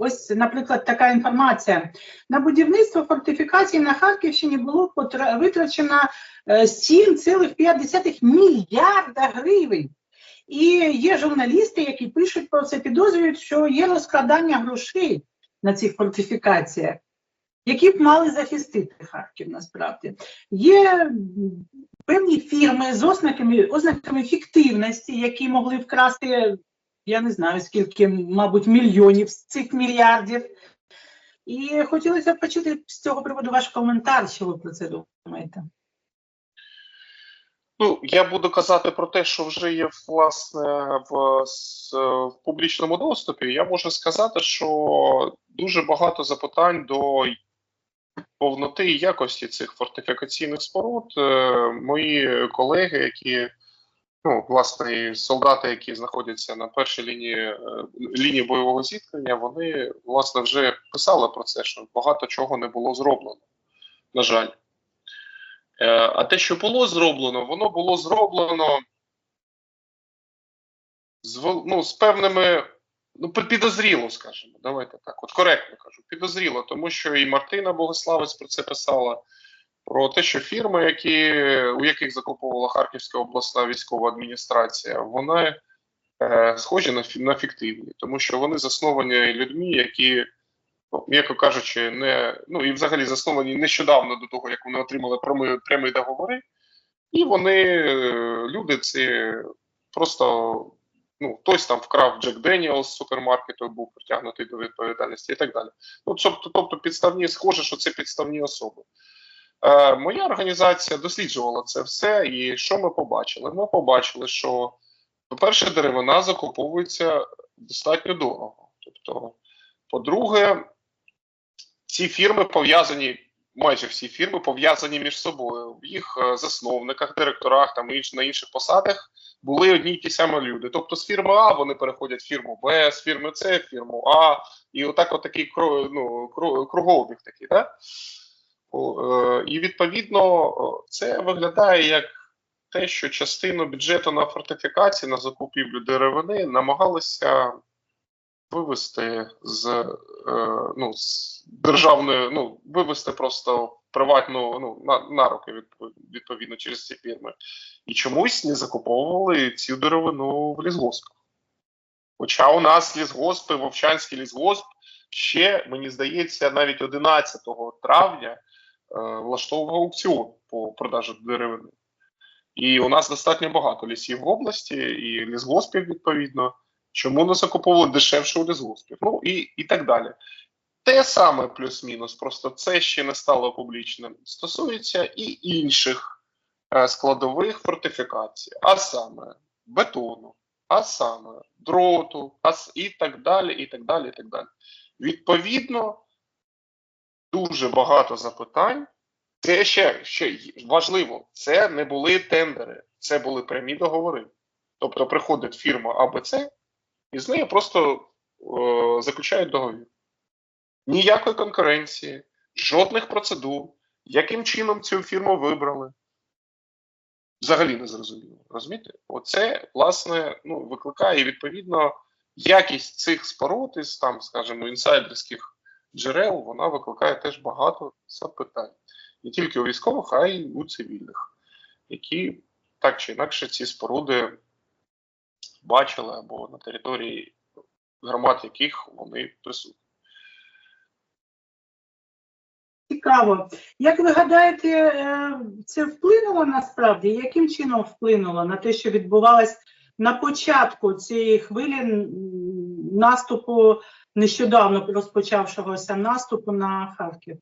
ось, наприклад, така інформація. На будівництво фортифікацій на Харківщині було витрачено е, 7,5 мільярда гривень. І є журналісти, які пишуть про це, підозрюють, що є розкрадання грошей на цих фортифікаціях, які б мали захистити Харків насправді. Є певні фірми з ознаками, ознаками фіктивності, які могли вкрасти, я не знаю скільки, мабуть, мільйонів з цих мільярдів. І хотілося б почути з цього приводу ваш коментар, що ви про це думаєте. Ну, я буду казати про те, що вже є власне в, в публічному доступі. Я можу сказати, що дуже багато запитань до повноти і якості цих фортифікаційних споруд. Е, Мої колеги, які ну, власне, солдати, які знаходяться на першій лінії е, лінії бойового зіткнення, вони власне вже писали про це, що багато чого не було зроблено. На жаль. Е, А те, що було зроблено, воно було зроблено з, ну, з певними, ну, підозріло, скажімо, давайте так, от коректно кажу, підозріло, тому що і Мартина Богославець про це писала, про те, що фірми, які, у яких закуповувала Харківська обласна військова адміністрація, вони е, схожі на, на фіктивні, тому що вони засновані людьми, які ну, м'яко кажучи, не ну і взагалі засновані нещодавно до того, як вони отримали прямі, прямі договори, і вони е, люди ці просто ну хтось там вкрав Джек Деніел з супермаркету, був притягнутий до відповідальності і так далі. Ну тобто, тобто підставні схоже, що це підставні особи. Е, моя організація досліджувала це все, і що ми побачили? Ми побачили, що, по-перше, деревина закуповується достатньо дорого. Тобто, по-друге, ці фірми пов'язані, майже всі фірми пов'язані між собою. В їх е, засновниках, директорах там на інших посадах були одні й ті самі люди. Тобто з фірми А вони переходять в фірму Б, з фірми С фірму А, і отак от такий кро- ну, кро- такий, так? Е, І відповідно це виглядає як те, що частину бюджету на фортифікації, на закупівлю деревини намагалися вивести з, е, ну, з державної, ну, вивести просто приватну ну, на, на руки відповідно через ці фірми. І чомусь не закуповували цю деревину в лісгоспах. Хоча у нас лісгоспи, Вовчанський лісгосп ще, мені здається, навіть 11 травня е, влаштовував аукціон по продажу деревини. І у нас достатньо багато лісів в області, і лісгоспів, відповідно. Чому не закуповували дешевше у лісгоспів? Ну і, і так далі. Те саме плюс-мінус, просто це ще не стало публічним. Стосується і інших е, складових фортифікацій, а саме бетону, а саме дроту, а і так далі, і так далі, і так далі. Відповідно, дуже багато запитань. Це ще, ще важливо, це не були тендери, це були прямі договори. Тобто приходить фірма АБЦ, і з нею просто е, заключають договір. Ніякої конкуренції, жодних процедур, яким чином цю фірму вибрали. Взагалі не зрозуміло. Розумієте? Оце, власне, ну, викликає відповідно якість цих споруд із там, скажімо, інсайдерських джерел, вона викликає теж багато запитань. Не тільки у військових, а й у цивільних, які так чи інакше ці споруди бачили або на території громад, яких вони присутні. Цікаво. Як ви гадаєте, е, це вплинуло насправді? Яким чином вплинуло на те, що відбувалось на початку цієї хвилі наступу, нещодавно розпочавшогося наступу на Харків?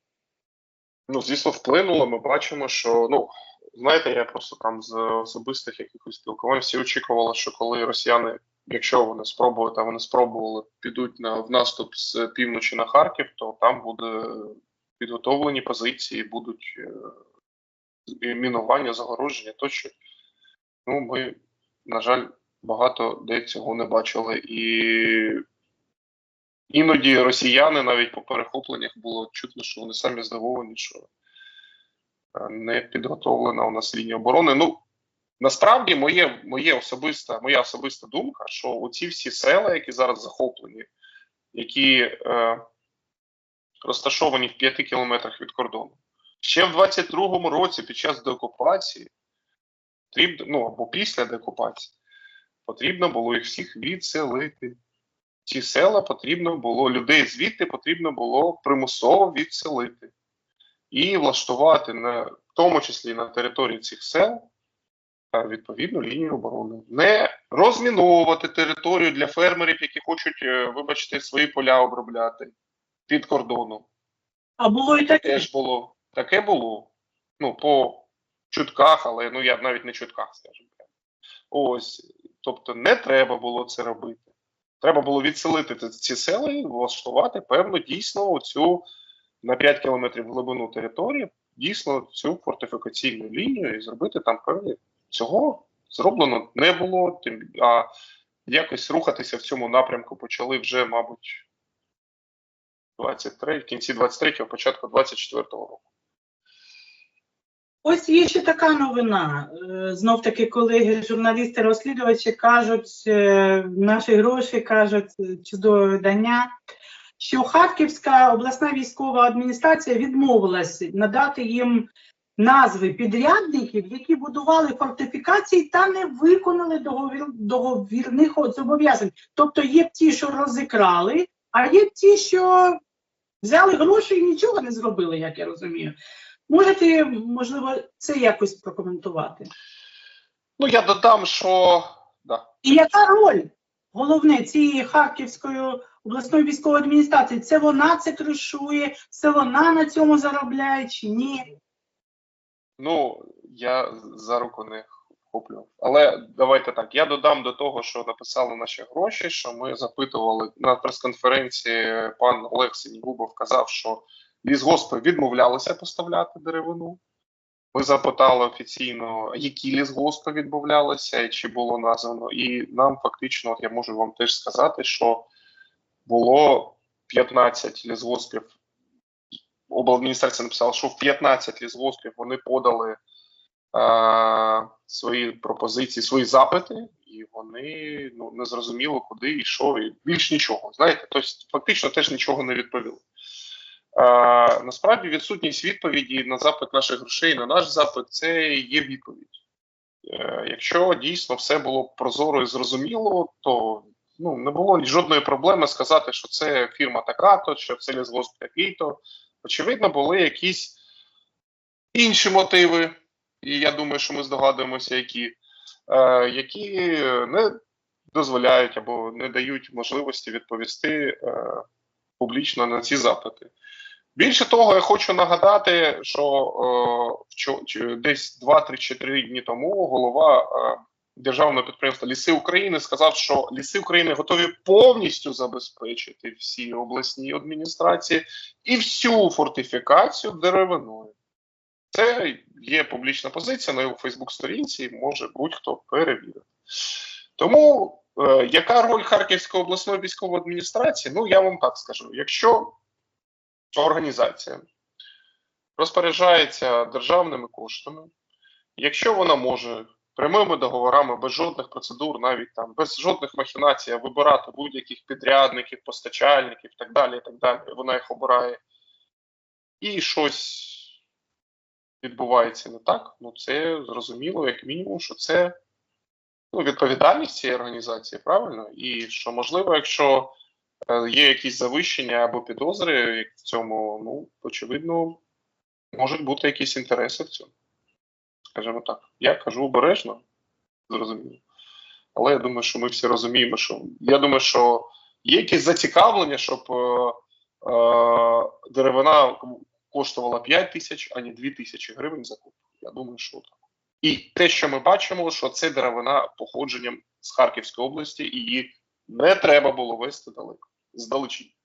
Ну, звісно, вплинуло. Ми бачимо, що ну знаєте, я просто там з особистих якихось спілкувань всі очікували, що коли росіяни, якщо вони спробують, а вони спробували, підуть на в наступ з півночі на Харків, то там буде підготовлені позиції, будуть е, мінування, загородження тощо. Ну, ми, на жаль, багато де цього не бачили. І іноді росіяни навіть по перехопленнях було чутно, що вони самі здивовані, що е, не підготовлена у нас лінія оборони. Ну, насправді, моє, моє особиста, моя особиста думка, що оці всі села, які зараз захоплені які е, розташовані в 5 кілометрах від кордону. Ще в 22-му році, під час деокупації, потрібно, ну або після деокупації, потрібно було їх всіх відселити. Ці села потрібно було, людей звідти потрібно було примусово відселити і влаштувати на в тому числі на території цих сел е, відповідну лінію оборони. Не розміновувати територію для фермерів, які хочуть, е, вибачте, свої поля обробляти під кордоном. А було і таке. Теж було. Таке було. Ну, по чутках, але ну я навіть не чутках, скажімо так. Ось. Тобто не треба було це робити. Треба було відселити ці- села і влаштувати певну дійсно оцю на 5 кілометрів глибину території, дійсно цю фортифікаційну лінію і зробити там певні. Цього зроблено не було, тим, а якось рухатися в цьому напрямку почали вже, мабуть, 23, в кінці 23-го, початку 24-го року. Ось є ще така новина. Е, Знов таки колеги, журналісти, розслідувачі кажуть, е, наші гроші кажуть, е, чудове видання, що Харківська обласна військова адміністрація відмовилась надати їм назви підрядників, які будували фортифікації та не виконали договір, договірних зобов'язань. Тобто є ті, що розікрали, а є ті, що взяли гроші і нічого не зробили, як я розумію. Можете, можливо, це якось прокоментувати? Ну, я додам, що да. І яка роль головне цієї Харківської обласної військової адміністрації? Це вона це кришує, це вона на цьому заробляє чи ні? Ну, я за руку не вхоплював. Але давайте так. Я додам до того, що написали наші гроші, що ми запитували на прес-конференції. Пан Олег Синігубов казав, що лісгоспи відмовлялися поставляти деревину. Ми запитали офіційно, які лісгоспи відмовлялися і чи було названо. І нам фактично, от я можу вам теж сказати, що було 15 лісгоспів обладміністрація написала, що в 15 лісгоспів вони подали е, свої пропозиції, свої запити, і вони ну, не зрозуміло, куди що, і більш нічого. Знаєте, тобто фактично теж нічого не відповіли. Насправді відсутність відповіді на запит наших грошей, на наш запит, це є відповідь. Е, якщо дійсно все було прозоро і зрозуміло, то ну, не було жодної проблеми сказати, що це фірма така-то, що це лісгосп такий-то очевидно, були якісь інші мотиви, і я думаю, що ми здогадуємося, які, е, які не дозволяють або не дають можливості відповісти е, публічно на ці запити. Більше того, я хочу нагадати, що е, десь 2-3-4 дні тому голова е, державного підприємства Ліси України сказав, що ліси України готові повністю забезпечити всі обласні адміністрації і всю фортифікацію деревиною. Це є публічна позиція на його Фейсбук-сторінці, може будь-хто перевірити. Тому е, яка роль Харківської обласної військової адміністрації? Ну, я вам так скажу: якщо організація розпоряджається державними коштами, якщо вона може прямими договорами, без жодних процедур, навіть там без жодних махінацій, вибирати будь-яких підрядників, постачальників, так далі, і так далі, вона їх обирає, і щось відбувається не так, ну це зрозуміло, як мінімум, що це ну, відповідальність цієї організації, правильно? І що можливо, якщо є якісь завищення або підозри в цьому, ну, очевидно, можуть бути якісь інтереси в цьому. Скажімо так. Я кажу обережно, зрозуміло. Але я думаю, що ми всі розуміємо, що я думаю, що є якесь зацікавлення, щоб е, е, деревина коштувала 5 тисяч, а не 2 тисячі гривень за куб. Я думаю, що так. І те, що ми бачимо, що це деревина походженням з Харківської області, і її не треба було вести далеко, здалечі.